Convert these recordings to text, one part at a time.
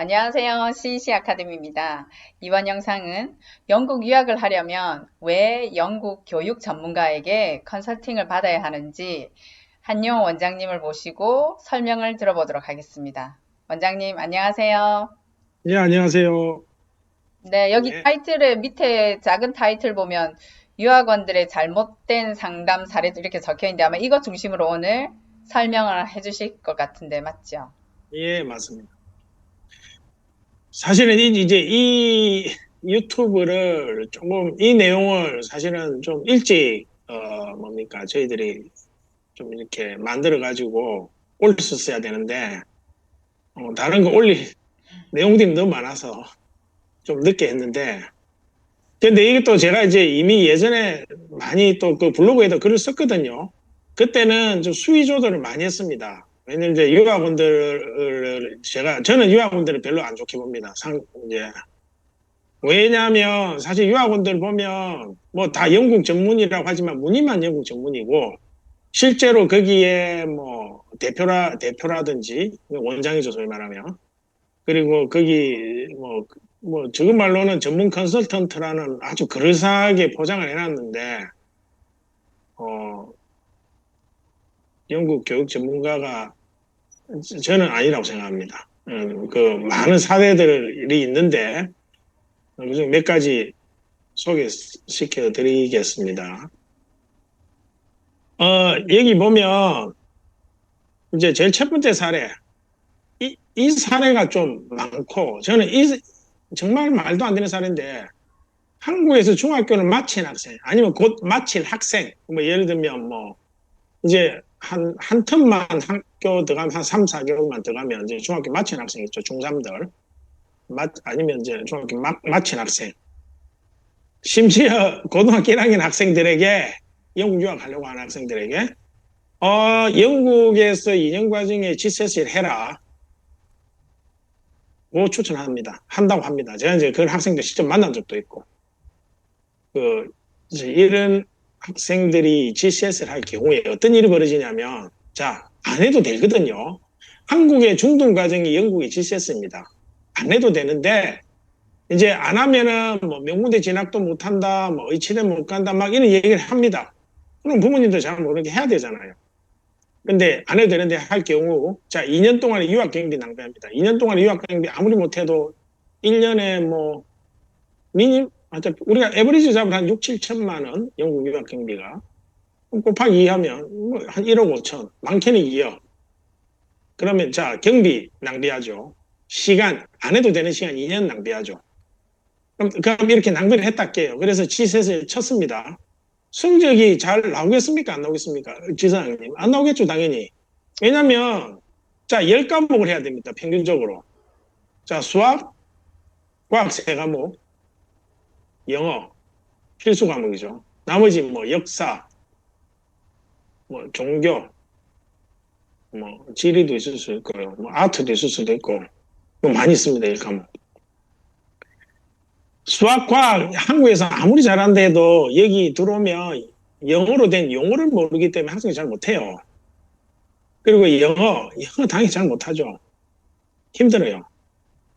안녕하세요. CEC 아카데미입니다. 이번 영상은 영국 유학을 하려면 왜 영국 교육 전문가에게 컨설팅을 받아야 하는지 한용 원장님을 모시고 설명을 들어보도록 하겠습니다. 원장님, 안녕하세요. 예, 안녕하세요. 네, 여기 네. 타이틀의 밑에 작은 타이틀 보면 유학원들의 잘못된 상담 사례도 이렇게 적혀 있는데 아마 이거 중심으로 오늘 설명을 해 주실 것 같은데 맞죠? 예, 맞습니다. 사실은 이- 이제 이 유튜브를 조금 이 내용을 사실은 좀 일찍 어 뭡니까 저희들이 좀 이렇게 만들어 가지고 올렸었어야 되는데 어, 다른 거 올릴 내용들이 너무 많아서 좀 늦게 했는데 근데 이게 또 제가 이제 이미 예전에 많이 또 그 블로그에도 글을 썼거든요. 그때는 좀 수위 조절을 많이 했습니다. 왜냐면 이제 유학원들을 제가 저는 유학원들을 별로 안 좋게 봅니다. 상 이제 왜냐하면 사실 유학원들 보면 뭐 다 영국 전문이라고 하지만 문의만 영국 전문이고 실제로 거기에 뭐 대표라 대표라든지 원장이죠 소위 말하면 그리고 거기 뭐뭐 지금 말로는 전문 컨설턴트라는 아주 그럴싸하게 포장을 해놨는데 어 영국 교육 전문가가 저는 아니라고 생각합니다. 음, 그 많은 사례들이 있는데 그중 몇 가지 소개시켜 드리겠습니다. 어, 여기 보면 이제 제일 첫 번째 사례 이, 이 사례가 좀 많고 저는 이 정말 말도 안 되는 사례인데 한국에서 중학교를 마친 학생 아니면 곧 마칠 학생 뭐 예를 들면 뭐 이제 한, 한 텀만 학교 들어가면 한 3, 4개월만 들어가면 이제 중학교 마친 학생 있죠. 중3들. 마, 아니면 이제 중학교 마, 마친 학생. 심지어 고등학교 1학년 학생들에게 영국 유학하려고 하는 학생들에게 어, 영국에서 2년 과정에 GCSE를 해라. 고 추천합니다. 한다고 합니다. 제가 이제 그런 학생들 직접 만난 적도 있고. 그, 이런 학생들이 GCS를 할 경우에 어떤 일이 벌어지냐면, 자, 안 해도 되거든요. 한국의 중등 과정이 영국의 GCS입니다. 안 해도 되는데, 이제 안 하면은 뭐 명문대 진학도 못 한다, 뭐 의치대 못 간다, 막 이런 얘기를 합니다. 그럼 부모님도 잘 모르게 해야 되잖아요. 근데 안 해도 되는데 할 경우, 자, 2년 동안의 유학 경비 낭비합니다. 2년 동안의 유학 경비 아무리 못해도 1년에 뭐, 미니, 어차피 우리가 에버리지 잡으면 한 6, 7천만 원 영국 유학 경비가. 곱하기 2 하면 뭐한 1억 5천 많게는 2억. 그러면 자 경비 낭비하죠. 시간 안 해도 되는 시간 2년 낭비하죠. 그럼, 그럼 이렇게 낭비를 했다게요. 그래서 지셋을 쳤습니다. 성적이 잘 나오겠습니까? 안 나오겠습니까? 지사장님. 안 나오겠죠 당연히. 왜냐면 자 10과목을 해야 됩니다 평균적으로. 자 수학 과학 3과목 영어 필수 과목이죠. 나머지 뭐 역사, 뭐 종교, 뭐 지리도 있을 수 있고요. 뭐 아트도 있을 수도 있고 뭐 많이 있습니다. 이 과목. 수학, 과학 한국에서 아무리 잘한다 해도 여기 들어오면 영어로 된 용어를 모르기 때문에 학생이 잘 못해요. 그리고 영어, 영어 당연히 잘 못하죠. 힘들어요.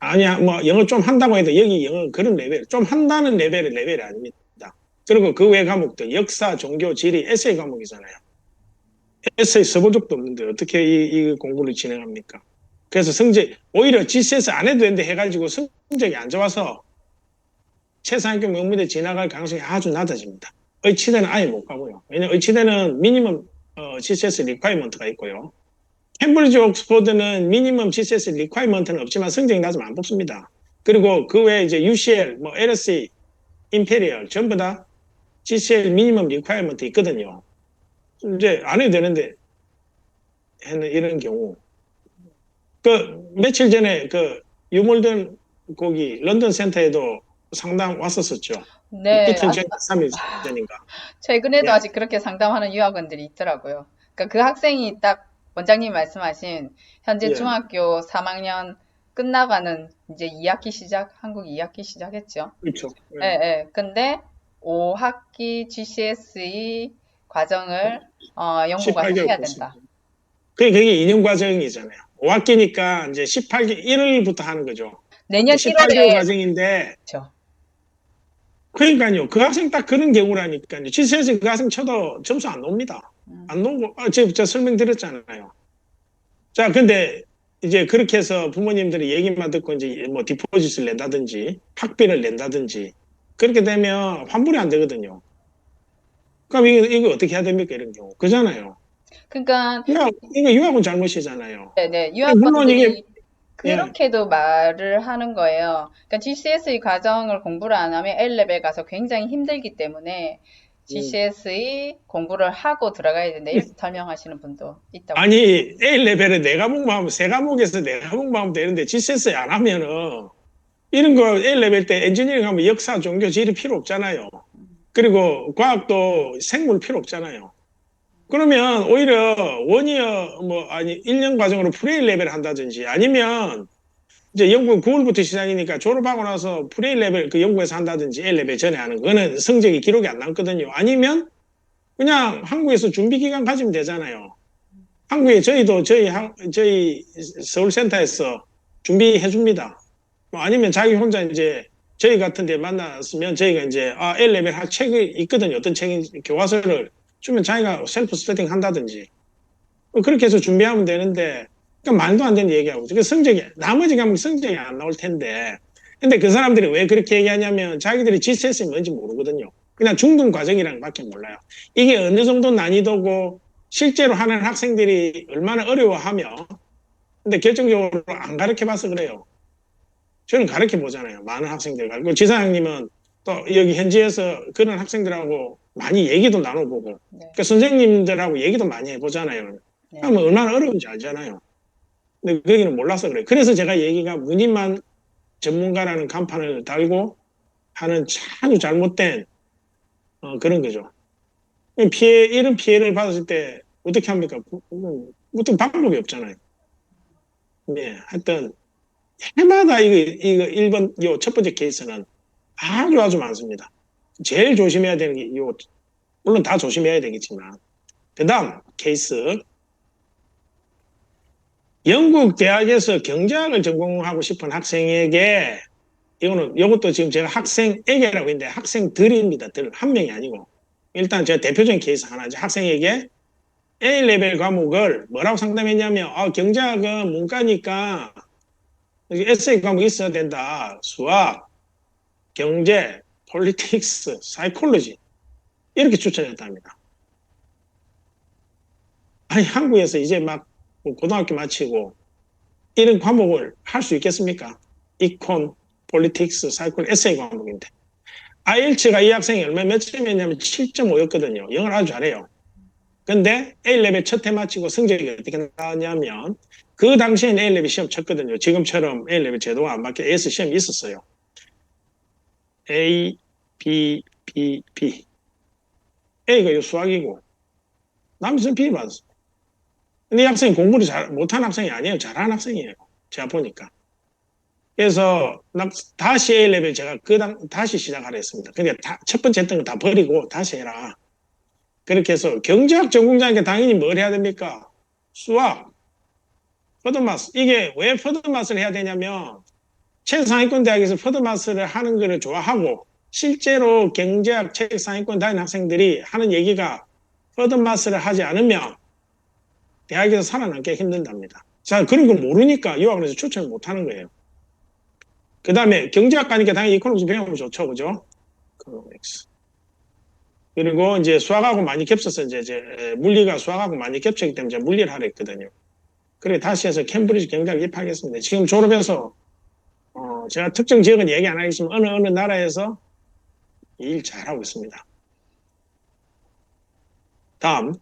아니야, 뭐, 영어 좀 한다고 해도 여기 영어 그런 레벨, 좀 한다는 레벨의 레벨이 아닙니다. 그리고 그 외 과목들, 역사, 종교, 지리, 에세이 과목이잖아요. 에세이 써본 적도 없는데 어떻게 이, 이 공부를 진행합니까? 그래서 성적, 오히려 GCS 안 해도 되는데 해가지고 성적이 안 좋아서 최상학교 명문대 지나갈 가능성이 아주 낮아집니다. 의치대는 아예 못 가고요. 왜냐면 의치대는 미니멈 어, GCS 리콰이먼트가 있고요. 캠브리지 옥스포드는 미니멈 GCS 리콰이먼트는 없지만 성적이 낮으면 안 뽑습니다. 그리고 그 외에 이제 UCL, 뭐 LSE, 임페리얼 전부 다 GCL 미니멈 리콰이먼트 있거든요. 이제 안 해도 되는데 하는 이런 경우. 그 며칠 전에 그 유몰든 거기 런던 센터에도 상담 왔었었죠. 네, 이틀 전, 3일 전인가. 최근에도 예. 아직 그렇게 상담하는 유학원들이 있더라고요. 그러니까 그 학생이 딱 원장님 말씀하신 현재 예. 중학교 3학년 끝나가는 이제 2학기 시작, 한국 2학기 시작했죠. 그렇죠. 예, 예. 근데 5학기 GCSE 과정을 어, 18개월 해야. 된다. 그게 그게 2년 과정이잖아요. 5학기니까 이제 18개 1월부터 하는 거죠. 내년 18개월 7월에 과정인데 그렇죠. 그러니까요. 그 학생 딱 그런 경우라니까요. GCSE 그 학생 쳐도 점수 안 나옵니다. 음. 안 나오고 아, 제가 제가 설명드렸잖아요. 자, 근데 이제 그렇게 해서 부모님들이 얘기만 듣고 이제 뭐 디포짓을 낸다든지 학비를 낸다든지 그렇게 되면 환불이 안 되거든요. 그럼 이거, 이거 어떻게 해야 됩니까? 이런 경우. 그잖아요. 그러니까 유학, 이거 유학은 잘못이잖아요. 네네 물론 이게- 유학번들이 그렇게도 말을 하는 거예요. 그러니까 GCSE 과정을 공부를 안 하면 A레벨 가서 굉장히 힘들기 때문에 GCSE 공부를 하고 들어가야 된다 이렇게 설명하시는 분도 있다고. 아니, A레벨에 네 과목만 하면, 세 과목에서 네 과목만 하면 되는데, GCSE 안 하면은, 이런 거 A레벨 때 엔지니어링 하면 역사, 종교, 지리 필요 없잖아요. 그리고 과학도 생물 필요 없잖아요. 그러면 오히려 원이어, 뭐, 아니, 1년 과정으로 프레이 레벨 한다든지, 아니면, 이제 연구는 9월부터 시작이니까 졸업하고 나서 프레이 레벨 그 연구에서 한다든지, A 레벨 전에 하는 거는 성적이 기록이 안 남거든요. 아니면, 그냥 한국에서 준비 기간 가지면 되잖아요. 한국에 저희도 저희 학- 저희 서울센터에서 준비해 줍니다. 뭐 아니면 자기 혼자 이제 저희 같은 데 만났으면 저희가 이제 아 L레벨 할 책이 있거든요. 어떤 책인지 교과서를 주면 자기가 셀프 스터딩 한다든지 뭐 그렇게 해서 준비하면 되는데 그러니까 말도 안 되는 얘기하고 그 성적이 나머지 과목 성적이 안 나올 텐데 근데 그 사람들이 왜 그렇게 얘기하냐면 자기들이 GCS이 뭔지 모르거든요. 그냥 중등 과정이라는 밖에 몰라요. 이게 어느 정도 난이도고 실제로 하는 학생들이 얼마나 어려워하며 근데 결정적으로 안 가르쳐 봐서 그래요. 저는 가르쳐 보잖아요. 많은 학생들. 그리고 지사장님은 또 여기 현지에서 그런 학생들하고 많이 얘기도 나눠보고 네. 그 선생님들하고 얘기도 많이 해보잖아요. 네. 그러면 얼마나 어려운지 알잖아요. 근데 그 얘기는 몰라서 그래요. 그래서 제가 얘기가 문인만 전문가라는 간판을 달고 하는 아주 잘못된 어, 그런 거죠. 피해, 이런 피해를 받았을 때 어떻게 합니까? 뭐, 어떤 방법이 없잖아요. 네, 하여튼 해마다 이거, 이거 1번, 요첫 번째 케이스는 아주 아주 많습니다. 제일 조심해야 되는 게, 요, 물론 다 조심해야 되겠지만, 그 다음 케이스. 영국 대학에서 경제학을 전공하고 싶은 학생에게, 이거는, 이것도 지금 제가 학생에게라고 했는데, 학생들입니다. 들, 한 명이 아니고. 일단 제가 대표적인 케이스 하나죠. 학생에게 A레벨 과목을 뭐라고 상담했냐면, 아, 경제학은 문과니까, 에세이 과목 있어야 된다. 수학, 경제, 폴리틱스, 사이콜로지. 이렇게 추천했답니다. 아니, 한국에서 이제 막뭐 고등학교 마치고 이런 과목을 할 수 있겠습니까? 이콘, 폴리틱스, 사이콜, 에세이 과목인데. IELTS가 이 학생이 얼마 몇 점이었냐면 7.5였거든요. 영어를 아주 잘해요. 근데 A레벨 첫 해 마치고 성적이 어떻게 나왔냐면 그 당시엔 A레벨 시험 쳤거든요. 지금처럼 A레벨 제도가 안 맞게 AS 시험이 있었어요. A, B, B, B. A가 요 수학이고 남선 B 받았어. 근데 이 학생이 공부를 잘, 못한 학생이 아니에요. 잘하는 학생이에요. 제가 보니까. 그래서 나- 다시 A레벨 제가 그 당, 다시 시작하려 했습니다. 근데 다- 첫 번째 했던 거 다 버리고 다시 해라. 그렇게 해서 경제학 전공자에게 당연히 뭘 해야 됩니까? 수학, 퍼드마스. 이게 왜 퍼드마스를 해야 되냐면 최상위권 대학에서 퍼드마스를 하는 거를 좋아하고 실제로 경제학 최상위권 다니는 학생들이 하는 얘기가 퍼드마스를 하지 않으면 대학에서 살아남기 힘든답니다. 자, 그런 거 모르니까 유학을 해서 추천을 못 하는 거예요. 그 다음에 경제학 가니까 당연히 이코노믹스 배우면 좋죠. 그죠? 이코노믹스. 그리고 이제 수학하고 많이 겹쳐서 이제, 이제 물리가 수학하고 많이 겹쳤기 때문에 물리를 하려 했거든요. 그래 다시 해서 캠브리지 경제학 입학했습니다. 지금 졸업해서 어, 제가 특정 지역은 얘기 안 하겠지만 어느 어느 나라에서 일 잘하고 있습니다. 다음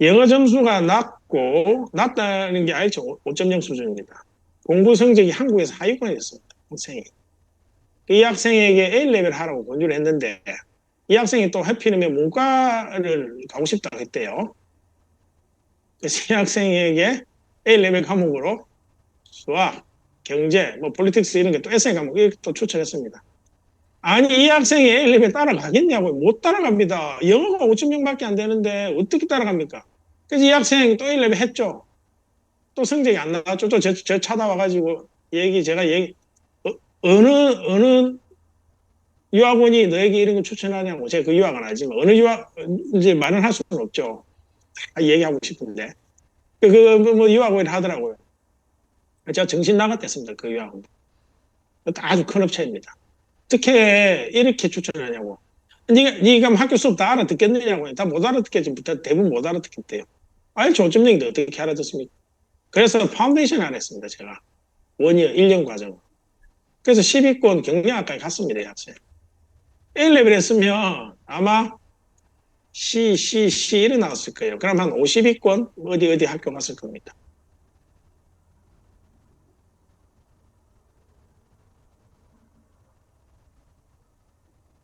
영어 점수가 낮고 낮다는 게 IELTS 5.0 수준입니다. 공부 성적이 한국에서 하위권에 있습니다. 학생이. 이 학생에게 A레벨 하라고 권유를 했는데 이 학생이 또 하필이면 문과를 가고 싶다고 했대요. 그래서 이 학생에게 A레벨 과목으로 수학, 경제, 뭐 폴리틱스 이런 게 또 에세이 과목 이렇게 또 추천했습니다. 아니 이 학생이 A레벨 따라가겠냐고 못 따라갑니다. 영어가 5.0밖에 안 되는데 어떻게 따라갑니까? 그래서 이 학생 또 1레벨 했죠. 또 성적이 안 나왔죠. 또 저, 저 찾아와가지고 얘기 제가 얘기 어, 어느 어느 유학원이 너에게 이런 거 추천하냐고 제가 그 유학은 아니지만 어느 유학 이제 말은 할 수는 없죠. 다 얘기하고 싶은데 그뭐 유학원이 하더라고요. 제가 정신 나갔댔습니다. 그 유학원. 아주 큰 업체입니다. 어떻게 이렇게 추천하냐고. 네가 네가 뭐 학교 수업 다 알아듣겠느냐고. 다 못 알아듣겠지. 대부분 못 알아듣겠대요. 어쩜 얘기인데 어떻게 알아듣습니까? 그래서 파운데이션 안 했습니다. 제가. 원이어 1년 과정. 그래서 10위권 경영학과에 갔습니다. 이 학생. A레벨 했으면 아마 C, C, C 이래 나왔을 거예요. 그럼 한 50위권 어디 어디 학교 갔을 겁니다.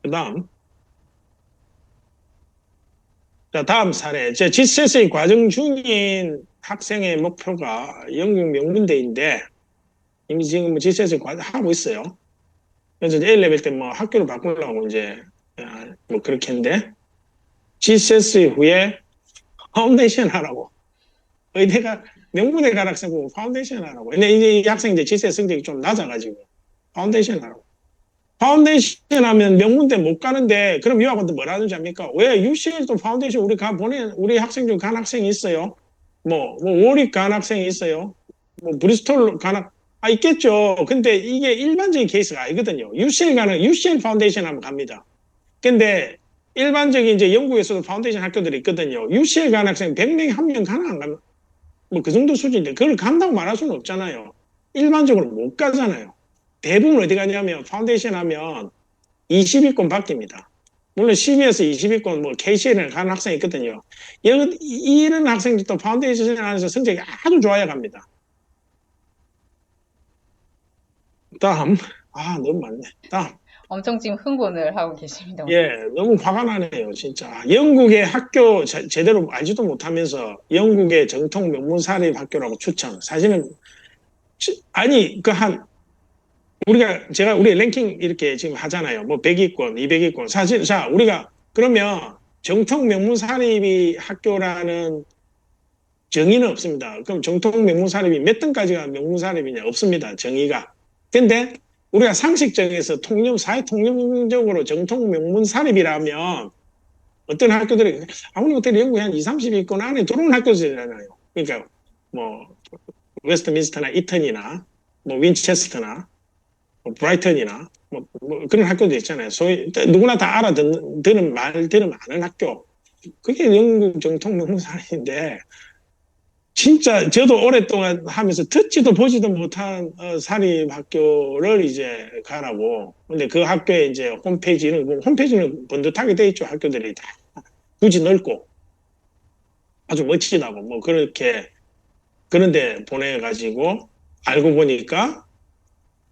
그 다음. 자, 다음 사례. 제 GCSE 과정 중인 학생의 목표가 영국 명문대인데, 이미 지금 뭐 GCSE 과정 하고 있어요. 그래서 A레벨 때 뭐 학교를 바꾸려고 이제, 아, 뭐 그렇게 했는데, GCSE 후에 파운데이션 하라고. 의대가 명문대 갈 학생 보고 파운데이션 하라고. 근데 이제 이 학생 이제 GCSE 성적이 좀 낮아가지고, 파운데이션 하라고. 파운데이션 하면 명문대 못 가는데 그럼 유학원도 뭐라는지 압니까? 왜 UCL도 파운데이션 우리 가 보내 우리 학생 중 간 학생이 있어요. 뭐, 뭐 워릭 간 학생이 있어요. 뭐 브리스톨 간 학, 아 있겠죠. 근데 이게 일반적인 케이스가 아니거든요. UCL 가는 UCL 파운데이션 하면 갑니다. 근데 일반적인 이제 영국에서도 파운데이션 학교들이 있거든요. UCL 간 학생 100명에 한명 가나 안 가나? 뭐그 정도 수준인데 그걸 간다고 말할 수는 없잖아요. 일반적으로 못 가잖아요. 대부분 어디 가냐면 파운데이션 하면 20위권 바뀝니다. 물론 12에서 20위권 뭐 KCL을 가는 학생이 있거든요. 이런, 이런 학생들도 파운데이션 안에서 성적이 아주 좋아야 갑니다. 다음. 아, 너무 많네. 다음. 엄청 지금 흥분을 하고 계십니다. 예, 너무 화가 나네요, 진짜. 영국의 학교 제, 제대로 알지도 못하면서 영국의 정통 명문 사립 학교라고 추천. 사실은, 아니, 그 한, 우리가, 제가 우리 랭킹 이렇게 지금 하잖아요. 뭐 100위권, 200위권. 사실, 자, 우리가, 그러면 정통 명문 사립이 학교라는 정의는 없습니다. 그럼 정통 명문 사립이 몇 등까지가 명문 사립이냐? 없습니다. 정의가. 근데 우리가 상식적에서 통념, 사회 통념적으로 정통 명문 사립이라면 어떤 학교들이 아무리 못해도 영국에 한 2, 30위권 안에 들어온 학교들이잖아요. 그러니까 뭐 웨스트민스터나 이턴이나 뭐 윈체스터나 뭐 브라이턴이나 뭐, 뭐 그런 학교도 있잖아요. 소위 누구나 다 알아듣는 말들은 많은 학교. 그게 영국 정통 명문 사립인데 진짜 저도 오랫동안 하면서 듣지도 보지도 못한 어, 사립학교를 이제 가라고. 근데 그 학교에 이제 홈페이지는 뭐 홈페이지는 번듯하게 돼 있죠. 학교들이 다 굳이 넓고 아주 멋지다고 뭐 그렇게 그런데 보내가지고 알고 보니까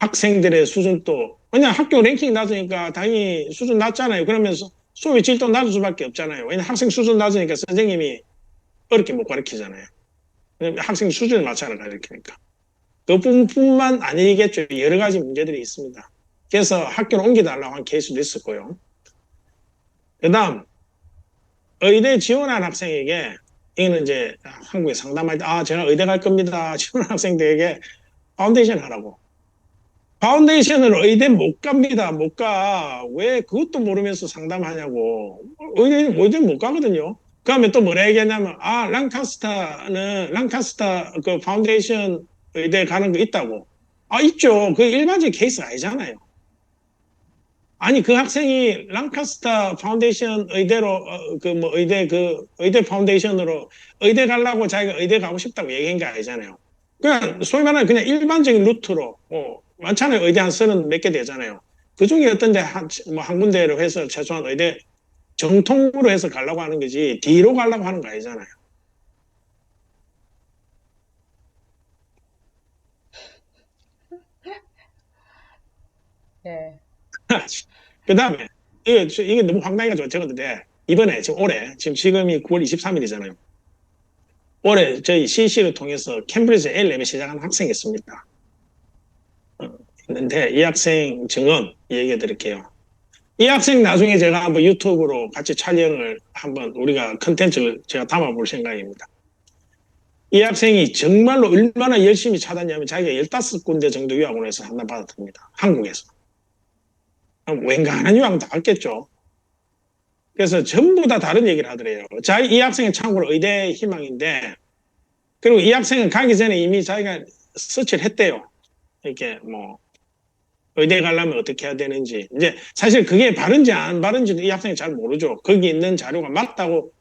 학생들의 수준도 그냥 학교 랭킹 낮으니까 당연히 수준 낮잖아요. 그러면서 수업의 질도 낮을 수밖에 없잖아요. 왜냐 학생 수준 낮으니까 선생님이 어렵게 못 가르치잖아요. 학생 수준에 맞춰서 가르치니까. 그뿐만 아니겠죠. 여러 가지 문제들이 있습니다. 그래서 학교를 옮겨달라고 한 케이스도 있었고요. 그 다음, 의대 지원한 학생에게, 이거는 이제 한국에 상담할 때, 아, 제가 의대 갈 겁니다. 지원한 학생들에게 파운데이션 하라고. 파운데이션을 의대 못 갑니다. 못 가. 왜 그것도 모르면서 상담하냐고. 의대, 의대 못 가거든요. 그러면 또 뭐라 얘기했냐면 아 랑카스타는 랑카스타 그 파운데이션 의대 가는 거 있다고 아 있죠 그 일반적인 케이스 아니잖아요 아니 그 학생이 랑카스타 파운데이션 의대로 어, 그 뭐 의대 그 의대 파운데이션으로 의대 가려고 자기가 의대 가고 싶다고 얘기한 게 아니잖아요 그냥 소위 말하는 그냥 일반적인 루트로 뭐 많잖아요 의대 한 서른 몇 개 되잖아요 그 중에 어떤 데 한 뭐 한 군데로 해서 최소한 의대 정통으로 해서 가려고 하는 거지 뒤로 가려고 하는 거 아니잖아요. 예. 그 다음에 이게, 이게 너무 황당해가지고 적었는데 이번에 지금 올해 지금 지금이 9월 23일이잖아요. 올해 저희 CC를 통해서 캠브리지 A랩에 시작한 학생이 있습니다. 어, 있는데 이 학생 증언 얘기해 드릴게요. 이 학생 나중에 제가 한번 유튜브로 같이 촬영을 한번 우리가 컨텐츠를 제가 담아볼 생각입니다. 이 학생이 정말로 얼마나 열심히 찾았냐면 자기가 15군데 정도 유학원에서 상담받았답니다. 한국에서. 그럼 웬간한 유학은 다 했겠죠. 그래서 전부 다 다른 얘기를 하더래요. 자, 이 학생은 참고로 의대 희망인데, 그리고 이 학생은 가기 전에 이미 자기가 서치를 했대요. 이렇게 뭐, 의대 가려면 어떻게 해야 되는지. 이제 사실 그게 바른지 안 바른지도 이 학생이 잘 모르죠. 거기 있는 자료가 맞다고,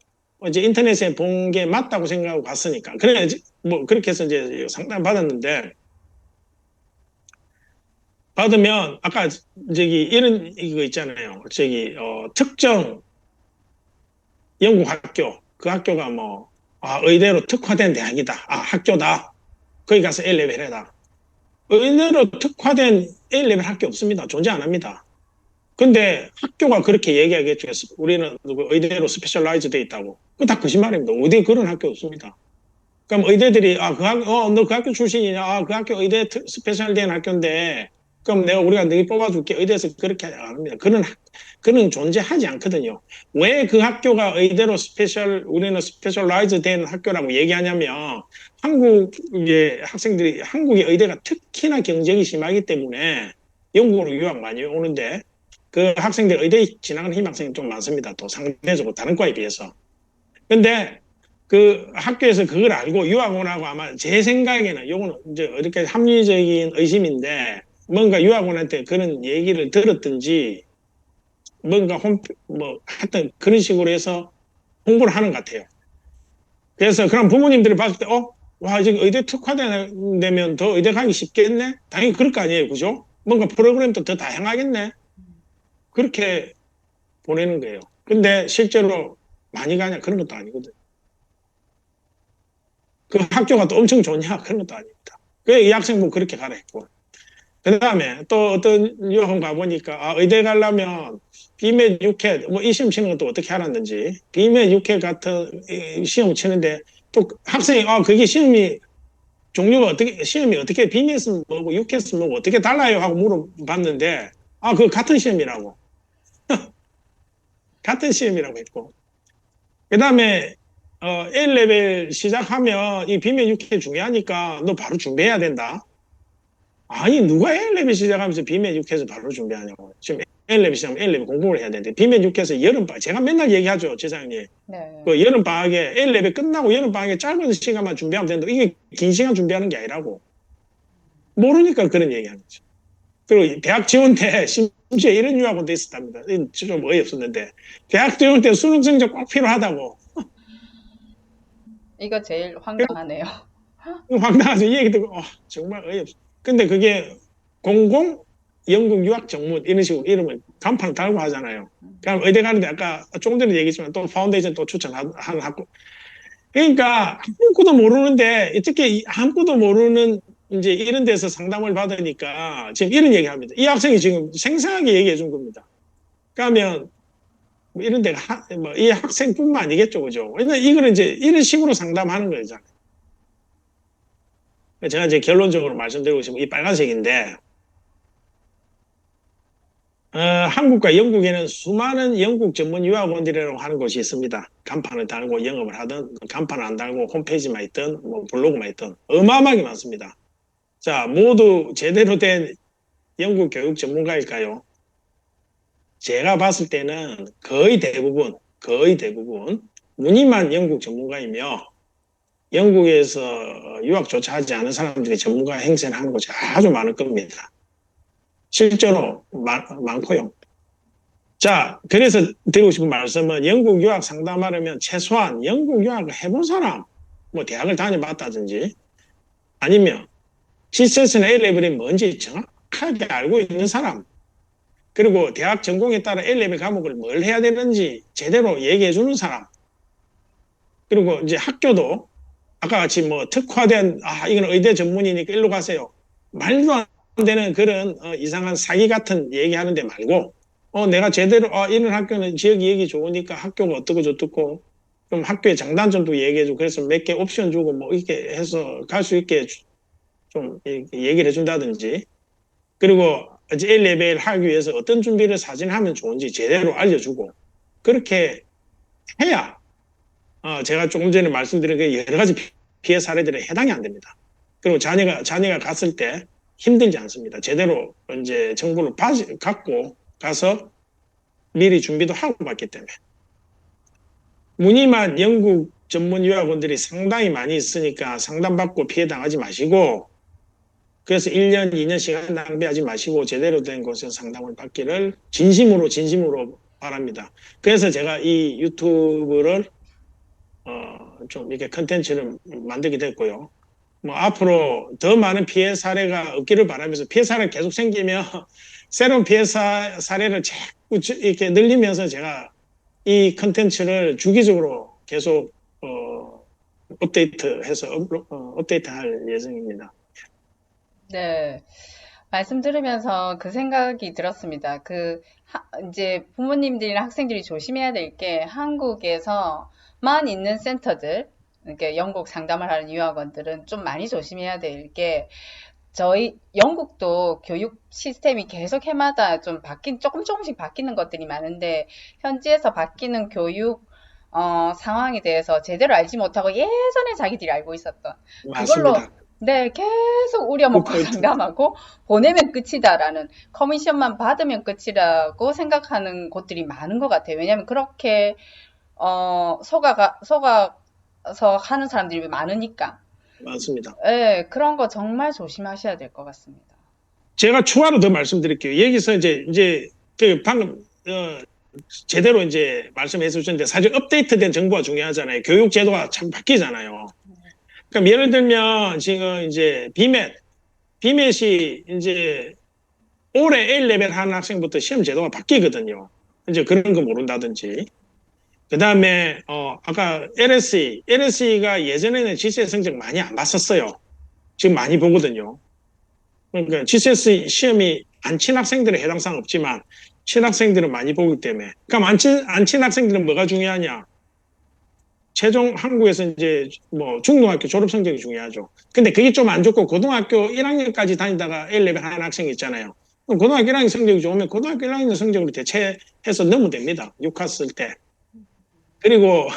이제 인터넷에 본 게 맞다고 생각하고 갔으니까. 그래, 뭐, 그렇게 해서 이제 상담 받았는데, 받으면, 아까 저기 이런 이거 있잖아요. 저기, 어, 특정 영국 학교, 그 학교가 뭐, 아, 의대로 특화된 대학이다. 아, 학교다. 거기 가서 A레벨 해라. 의대로 특화된 A레벨 학교 없습니다. 존재 안 합니다. 근데 학교가 그렇게 얘기하겠죠. 우리는 의대로 스페셜라이즈 돼 있다고. 그거 다 거짓말입니다. 어디 그런 학교 없습니다. 그럼 의대들이, 아, 그 학, 어, 너 그 학교 출신이냐? 아, 그 학교 의대 특- 스페셜 된 학교인데, 그럼 내가 우리가 너희 뽑아줄게. 의대에서 그렇게 안 합니다. 그런, 학- 그런 존재하지 않거든요. 왜 그 학교가 의대로 스페셜, 우리는 스페셜라이즈 된 학교라고 얘기하냐면, 한국의 학생들이, 한국의 의대가 특히나 경쟁이 심하기 때문에 영국으로 유학 많이 오는데, 그 학생들 의대 지나가는 희망생이 좀 많습니다. 또 상대적으로 다른 과에 비해서. 근데 그 학교에서 그걸 알고 유학 원하고 아마 제 생각에는 요거는 이제 어떻게 합리적인 의심인데 뭔가 유학 원한테 그런 얘기를 들었든지 뭔가 홈, 뭐 하여튼 그런 식으로 해서 홍보를 하는 것 같아요. 그래서 그럼 부모님들이 봤을 때, 어? 와, 지금 의대 특화되면 더 의대 가기 쉽겠네? 당연히 그럴 거 아니에요. 그죠? 뭔가 프로그램도 더 다양하겠네? 그렇게 보내는 거예요. 근데 실제로 많이 가냐? 그런 것도 아니거든. 그 학교가 또 엄청 좋냐? 그런 것도 아닙니다. 그래, 이 학생분 그렇게 가라 했고. 그 다음에 또 어떤 유학원 가보니까, 아, 의대 가려면 비med 6회, 뭐, 이 시험 치는 것도 어떻게 알았는지, 비med 6회 같은 이 시험 치는데, 또 학생이, 아, 그게 시험이, 종류가 어떻게, 시험이 어떻게, 비med은 뭐고, 6회는 뭐고, 어떻게 달라요? 하고 물어봤는데, 아, 그거 같은 시험이라고. 같은 시험이라고 했고. 그 다음에, 어, A레벨 시작하면 이 비면 6회 중요하니까 너 바로 준비해야 된다. 아니, 누가 A레벨 시작하면서 비면 6회에서 바로 준비하냐고. 지금 A레벨 시작하면 A레벨 공부를 해야 되는데, 비면 6회에서 여름방학, 제가 맨날 얘기하죠, 지사장님. 네. 그 여름방학에 A레벨 끝나고 여름방학에 짧은 시간만 준비하면 된다. 이게 긴 시간 준비하는 게 아니라고. 모르니까 그런 얘기하는 거죠. 그리고 대학 지원 때 심지어 이런 유학원도 있었답니다. 좀 어이없었는데. 대학 지원 때 수능 성적 꼭 필요하다고. 이거 제일 황당하네요. 황당하죠. 이 얘기 듣고, 어, 정말 어이없어. 근데 그게 공공 영국 유학 정문 이런 식으로 이름을 간판 달고 하잖아요. 그럼 의대 가는데 아까 조금 전에 얘기했지만 또 파운데이션 또 추천하는 학교. 그러니까 아무것도 모르는데 이 아무것도 모르는 이제 이런 데서 상담을 받으니까 지금 이런 얘기 합니다. 이 학생이 지금 생생하게 얘기해 준 겁니다. 그러면 뭐 이런 데가 뭐이 학생뿐만 아니겠죠, 그죠? 이거는 이제 이런 식으로 상담하는 거잖아요. 제가 이제 결론적으로 말씀드리고 싶은 이 빨간색인데, 어, 한국과 영국에는 수많은 영국 전문 유학원들이라고 하는 곳이 있습니다. 간판을 달고 영업을 하든, 간판을 안 달고 홈페이지만 있든, 뭐 블로그만 있든, 어마어마하게 많습니다. 자, 모두 제대로 된 영국 교육 전문가일까요? 제가 봤을 때는 거의 대부분, 거의 대부분, 무늬만 영국 전문가이며, 영국에서 유학조차 하지 않은 사람들이 전문가 행세를 하는 곳이 아주 많을 겁니다. 실제로 많, 많고요. 자, 그래서 드리고 싶은 말씀은 영국 유학 상담하려면 최소한 영국 유학을 해본 사람, 뭐 대학을 다녀봤다든지 아니면 GCS나 A레벨이 뭔지 정확하게 알고 있는 사람 그리고 대학 전공에 따라 A레벨 과목을 뭘 해야 되는지 제대로 얘기해 주는 사람 그리고 이제 학교도 아까 같이 뭐 특화된 아 이건 의대 전문이니까 일로 가세요 말도 안 되는 그런 어, 이상한 사기 같은 얘기하는 데 말고 어 내가 제대로 어 이런 학교는 지역 이익이 좋으니까 학교가 어떻고 저떻고 좀 학교의 장단점도 얘기해주고 그래서 몇 개 옵션 주고 뭐 이렇게 해서 갈 수 있게 좀 얘기를 해준다든지 그리고 이제 1레벨 하기 위해서 어떤 준비를 사진하면 좋은지 제대로 알려주고 그렇게 해야 어, 제가 조금 전에 말씀드린 그 여러 가지 피해 사례들에 해당이 안 됩니다. 그리고 자녀가 자녀가 갔을 때 힘들지 않습니다. 제대로 이제 정보를 봐- 갖고 가서 미리 준비도 하고 갔기 때문에 무늬만 영국 전문 유학원들이 상당히 많이 있으니까 상담받고 피해 당하지 마시고 그래서 1년, 2년 시간 낭비하지 마시고 제대로 된 곳에서 상담을 받기를 진심으로 진심으로 바랍니다. 그래서 제가 이 유튜브를 어, 좀 이렇게 컨텐츠를 만들게 됐고요. 뭐 앞으로 더 많은 피해 사례가 없기를 바라면서 피해 사례가 계속 생기면 새로운 피해 사, 사례를 자꾸 주- 이렇게 늘리면서 제가 이 컨텐츠를 주기적으로 계속 어, 업데이트해서 어, 업데이트할 예정입니다. 네. 말씀 들으면서 그 생각이 들었습니다. 그, 하- 이제 부모님들이나 학생들이 조심해야 될 게 한국에서만 있는 센터들, 이렇게 영국 상담을 하는 유학원들은 좀 많이 조심해야 될 게 저희 영국도 교육 시스템이 계속 해마다 좀 바뀐, 조금 조금씩 바뀌는 것들이 많은데 현지에서 바뀌는 교육 어, 상황에 대해서 제대로 알지 못하고 예전에 자기들이 알고 있었던 맞습니다. 네, 계속 우려먹고 포인트. 상담하고 보내면 끝이다라는 커미션만 받으면 끝이라고 생각하는 곳들이 많은 것 같아요. 왜냐하면 그렇게 어, 속아가 속아 서 하는 사람들이 많으니까. 맞습니다. 네, 그런 거 정말 조심하셔야 될 것 같습니다. 제가 추가로 더 말씀드릴게요. 여기서 이제 이제 그 방금 어, 제대로 이제 말씀해 주셨는데 사실 업데이트된 정보가 중요하잖아요. 교육 제도가 참 바뀌잖아요. 그럼 예를 들면 지금 이제 비맷, 비맷이 이제 올해 A 레벨 하는 학생부터 시험 제도가 바뀌거든요. 이제 그런 거 모른다든지. 그 다음에 어 아까 LSE, LSE가 예전에는 GCSE 성적 많이 안 봤었어요. 지금 많이 보거든요. 그러니까 GCSE 시험이 안 친 학생들은 해당 사항 없지만 친 학생들은 많이 보기 때문에 그럼 안친 안친 학생들은 뭐가 중요하냐? 최종 한국에서 이제 뭐 중등학교 졸업 성적이 중요하죠. 근데 그게 좀 안 좋고 고등학교 1학년까지 다니다가 A레벨 하는 학생이 있잖아요. 그럼 고등학교 1학년 성적이 좋으면 고등학교 1학년 성적으로 대체해서 넣으면 됩니다. 6화 쓸 때. 그리고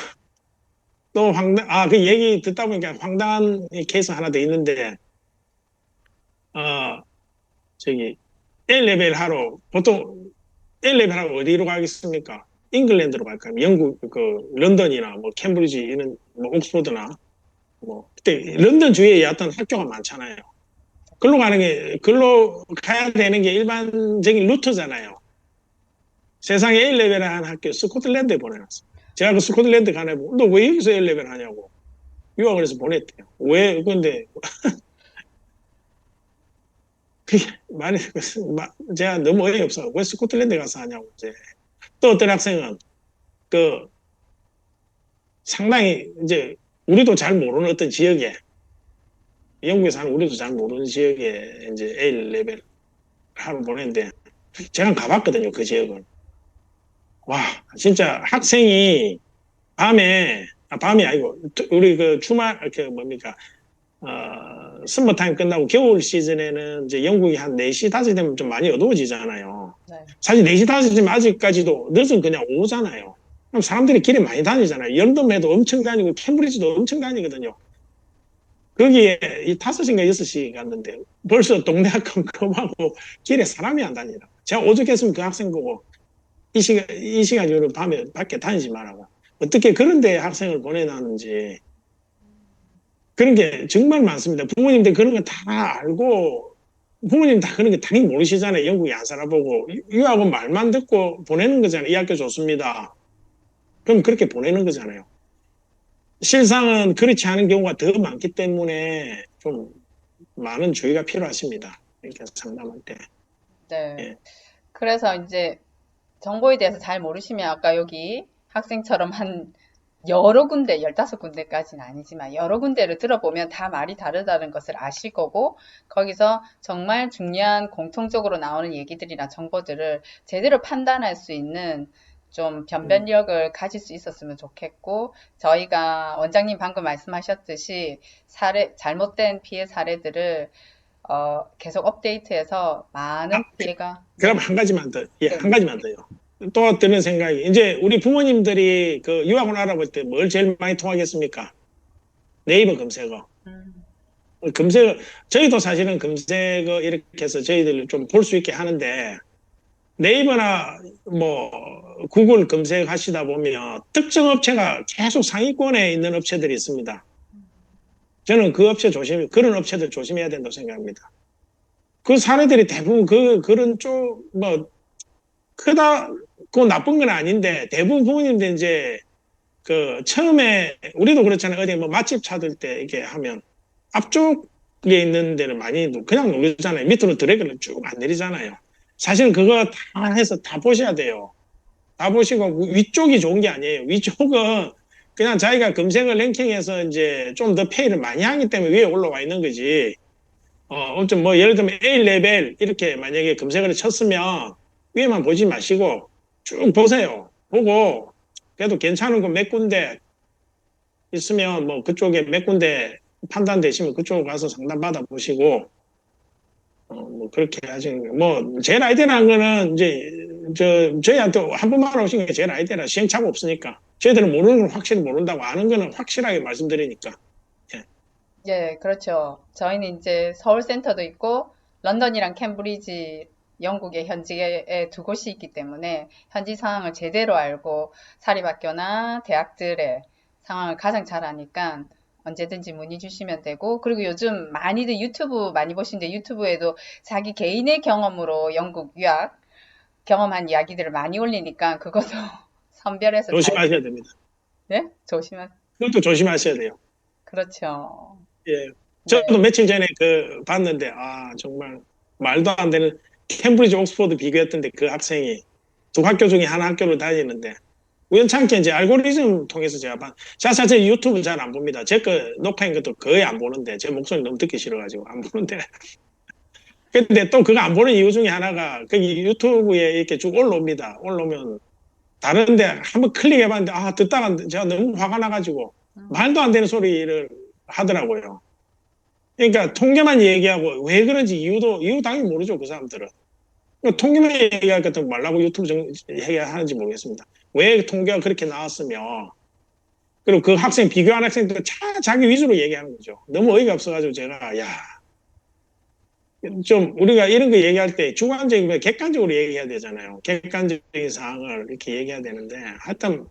또 황당, 아, 그 얘기 듣다 보니까 황당한 이 케이스 하나 더 있는데, 어, 저기, A레벨 하러, 보통 A레벨 하러 어디로 가겠습니까? 잉글랜드로 갈까요? 영국, 그, 런던이나 뭐, 캠브리지, 이런, 뭐, 옥스퍼드나, 뭐, 그때 런던 주위에 어떤 학교가 많잖아요. 글로 가는 게, 글로 가야 되는 게 일반적인 루트잖아요. 세상에 A레벨 하는 학교 스코틀랜드에 보내놨어요. 제가 그 스코틀랜드 가네 보고, 너 왜 여기서 A레벨 하냐고. 유학을 해서 보냈대요. 왜, 근데, 마- 제가 너무 어이없어. 왜 스코틀랜드 가서 하냐고, 이제. 또 어떤 학생은, 그, 상당히, 이제, 우리도 잘 모르는 어떤 지역에, 영국에 사는 우리도 잘 모르는 지역에, 이제 A 레벨 하러 보냈는데, 제가 가봤거든요, 그 지역을. 와, 진짜 학생이 밤에, 아, 밤이 아니고, 투- 우리 그 주말, 그 뭡니까, 어, 서머타임 끝나고 겨울 시즌에는 이제 영국이 한 4시, 5시 되면 좀 많이 어두워지잖아요. 네. 사실 4시, 5시면 아직까지도 늦은 그냥 오후잖아요. 그럼 사람들이 길에 많이 다니잖아요. 런던에도 엄청 다니고 캠브리지도 엄청 다니거든요. 거기에 이 5시인가 6시 갔는데 벌써 동네 학교 금하고 길에 사람이 안 다니라. 제가 오죽했으면 그 학생 보고 이 시간, 이 시간 이후로 밤에 밖에 다니지 말라고. 어떻게 그런데 학생을 보내놨는지. 그런 게 정말 많습니다. 부모님들 그런 거 다 알고 부모님 다 그런 게 당연히 모르시잖아요. 영국에 안 살아보고 유- 유학은 말만 듣고 보내는 거잖아요. 이 학교 좋습니다. 그럼 그렇게 보내는 거잖아요. 실상은 그렇지 않은 경우가 더 많기 때문에 좀 많은 주의가 필요하십니다. 이렇게 상담할 때. 네. 예. 그래서 이제 정보에 대해서 잘 모르시면 아까 여기 학생처럼 한 여러 군데, 15군데까지는 아니지만 여러 군데를 들어보면 다 말이 다르다는 것을 아실 거고 거기서 정말 중요한 공통적으로 나오는 얘기들이나 정보들을 제대로 판단할 수 있는 좀 변별력을 가질 수 있었으면 좋겠고 저희가 원장님 방금 말씀하셨듯이 사례, 잘못된 피해 사례들을 어, 계속 업데이트해서 많은 아, 피해가 그럼 한 가지만 더, 예, 네. 한 가지만 더요. 또 드는 생각이, 이제 우리 부모님들이 그 유학을 알아볼 때 뭘 제일 많이 통하겠습니까? 네이버 검색어. 음, 검색어, 저희도 사실은 검색어 이렇게 해서 저희들 좀 볼 수 있게 하는데, 네이버나 뭐 구글 검색하시다 보면 특정 업체가 계속 상위권에 있는 업체들이 있습니다. 저는 그 업체 조심, 그런 업체들 조심해야 된다고 생각합니다. 그 사례들이 대부분 그, 그런 쪽, 뭐, 크다, 그 나쁜 건 아닌데, 대부분 부모님들 이제, 그, 처음에, 우리도 그렇잖아요. 어디 뭐 맛집 찾을 때 이렇게 하면, 앞쪽에 있는 데를 많이 누- 그냥 누르잖아요. 밑으로 드래그를 쭉 안 내리잖아요. 사실은 그거 다 해서 다 보셔야 돼요. 다 보시고, 위쪽이 좋은 게 아니에요. 위쪽은 그냥 자기가 검색을 랭킹해서 이제 좀 더 페이를 많이 하기 때문에 위에 올라와 있는 거지. 어, 어좀 뭐 예를 들면 A 레벨 이렇게 만약에 검색을 쳤으면 위에만 보지 마시고 쭉 보세요. 보고 그래도 괜찮은 거 몇 군데 있으면 뭐 그쪽에 몇 군데 판단되시면 그쪽 가서 상담 받아 보시고 어, 뭐 그렇게 하지 뭐 제일 아이디어라는 거는 이제 저 저희한테 한 번만 오신 게 제일 아이디어라 시행착오 없으니까 저희들은 모르는 건 확실히 모른다고 아는 거는 확실하게 말씀드리니까 예, 그렇죠. 저희는 이제 서울 센터도 있고 런던이랑 캠브리지 영국의 현지에 두 곳이 있기 때문에 현지 상황을 제대로 알고 사립학교나 대학들의 상황을 가장 잘 아니까 언제든지 문의 주시면 되고 그리고 요즘 많이들 유튜브 많이 보시는데 유튜브에도 자기 개인의 경험으로 영국 유학 경험한 이야기들을 많이 올리니까 그것도 선별해서 잘, 조심하셔야 됩니다. 예? 조심하, 그것도 조심하셔야 돼요. 그렇죠. 예. 네. 저도 며칠 전에 그 봤는데 아 정말 말도 안 되는 캠브리지 옥스퍼드 비교했던데 그 학생이 두 학교 중에 한 학교를 다니는데 우연찮게 이제 알고리즘 통해서 제가 봐. 자 사실 유튜브 잘 안 봅니다. 제 거 녹화한 것도 거의 안 보는데 제 목소리 너무 듣기 싫어가지고 안 보는데. 근데 또 그거 안 보는 이유 중에 하나가 거기 유튜브에 이렇게 쭉 올라옵니다. 올라오면 다른데 한번 클릭해봤는데 아 듣다가 제가 너무 화가 나가지고 음. 말도 안 되는 소리를 하더라고요. 그러니까 통계만 얘기하고 왜 그런지 이유도 이유 당연히 모르죠 그 사람들은. 그러니까 통계만 얘기할 것 같으면 말라고 유튜브 정, 얘기하는지 모르겠습니다. 왜 통계가 그렇게 나왔으며 그리고 그 학생 비교한 학생들 자, 자기 위주로 얘기하는 거죠. 너무 어이가 없어가지고 제가 야. 좀 우리가 이런 거 얘기할 때 주관적이고 객관적으로 얘기해야 되잖아요. 객관적인 사항을 이렇게 얘기해야 되는데 하여튼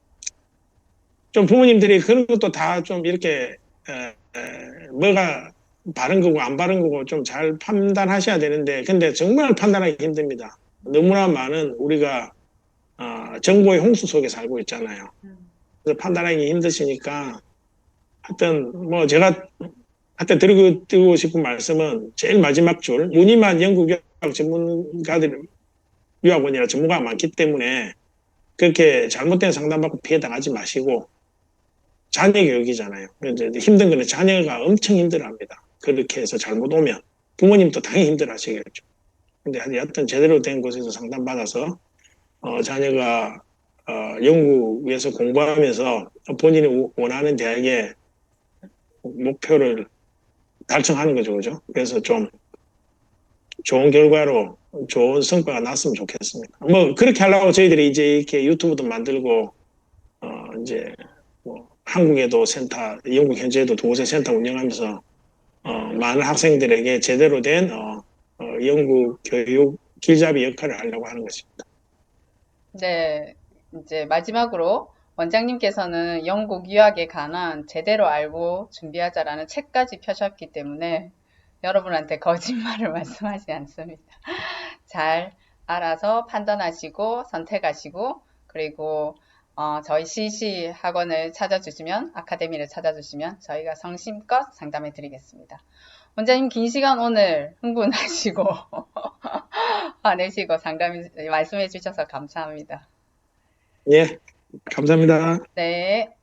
좀 부모님들이 그런 것도 다 좀 이렇게 에, 에, 뭐가 바른 거고 안 바른 거고 좀 잘 판단하셔야 되는데 근데 정말 판단하기 힘듭니다. 너무나 많은 우리가 어, 정보의 홍수 속에 살고 있잖아요. 음. 그래서 판단하기 힘드시니까 하여튼 뭐 제가 하여튼 드리고, 드리고 싶은 말씀은 제일 마지막 줄 무늬만 영국 유학 전문가들 유학원이라 전문가가 많기 때문에 그렇게 잘못된 상담받고 피해 당하지 마시고 자녀 교육이잖아요. 힘든 거는 자녀가 엄청 힘들어합니다. 그렇게 해서 잘못 오면 부모님도 당연히 힘들어하시겠죠. 근데 여하튼 제대로 된 곳에서 상담받아서 어, 자녀가 어, 영국에서 공부하면서 본인이 원하는 대학에 목표를 달성하는 거죠, 그죠? 그래서 좀 좋은 결과로 좋은 성과가 났으면 좋겠습니다. 뭐 그렇게 하려고 저희들이 이제 이렇게 유튜브도 만들고 어, 이제 뭐 한국에도 센터, 영국 현지에도 두 곳의 센터 운영하면서 어, 많은 학생들에게 제대로 된 어, 어, 영국 교육 길잡이 역할을 하려고 하는 것입니다. 네, 이제 마지막으로 원장님께서는 영국 유학에 관한 제대로 알고 준비하자라는 책까지 펴셨기 때문에 여러분한테 거짓말을 말씀하지 않습니다. 잘 알아서 판단하시고 선택하시고 그리고 어, 저희 CC 학원을 찾아주시면 아카데미를 찾아주시면 저희가 성심껏 상담해 드리겠습니다. 원장님 긴 시간 오늘 흥분하시고 화내시고 상담 말씀해 주셔서 감사합니다. 예, 감사합니다. 네.